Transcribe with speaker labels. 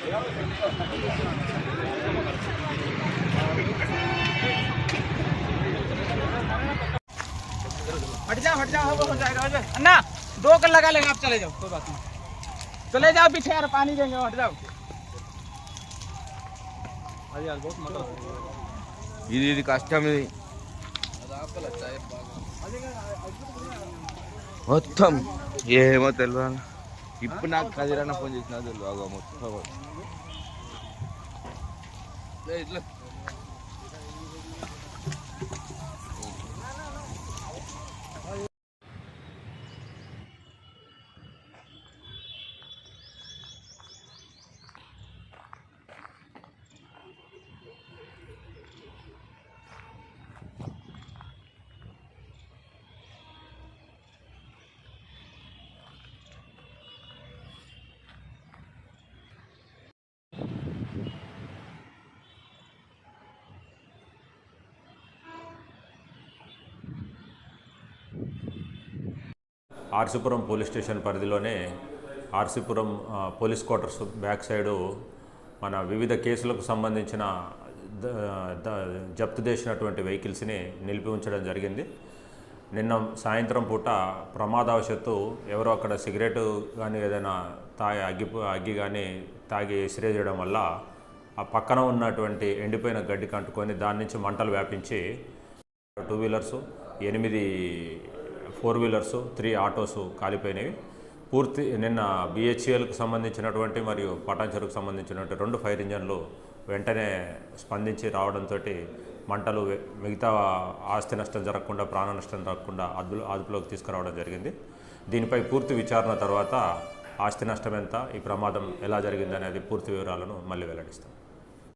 Speaker 1: हट जाओ हट जाओ हो जाएगा अन्ना दो कल लगा लेंगे आप चले जाओ कोई बात नहीं। चले जाओ पीछे यार पानी देंगे हट जाओ।
Speaker 2: अरे यार बहुत मज़ा ये ये कास्टा में तो बहुत ये है मतलब ఇప్పుడు నాకు కదిరాన ఫోన్ చేసినా తెలియదు. మొత్తం
Speaker 3: ఆర్సీపురం పోలీస్ స్టేషన్ పరిధిలోనే RC Puram police quarters back side మన వివిధ కేసులకు సంబంధించిన జప్తు చేసినటువంటి వెహికల్స్ని నిలిపి ఉంచడం జరిగింది. నిన్న సాయంత్రం పూట ప్రమాదవశత్తు ఎవరో అక్కడ సిగరెట్ కానీ ఏదైనా తాగి అగ్గి అగ్గి కానీ తాగి చేయడం వల్ల ఆ పక్కన ఉన్నటువంటి ఎండిపోయిన గడ్డి కంటుకొని దాని నుంచి మంటలు వ్యాపించి టూ వీలర్సు ఎనిమిది ఫోర్ వీలర్సు త్రీ ఆటోస్ కాలిపోయినవి. పూర్తి నిన్న బిహెచ్ఎల్కి సంబంధించినటువంటి మరియు పటాన్చెరుకు సంబంధించినటువంటి రెండు ఫైర్ ఇంజన్లు వెంటనే స్పందించి రావడంతో మంటలు మిగతా ఆస్తి నష్టం జరగకుండా ప్రాణ నష్టం జరగకుండా అదుపులో అదుపులోకి తీసుకురావడం జరిగింది. దీనిపై పూర్తి విచారణ తర్వాత ఆస్తి నష్టం ఎంత ఈ ప్రమాదం ఎలా జరిగిందనేది పూర్తి వివరాలను మళ్ళీ వెల్లడిస్తాం.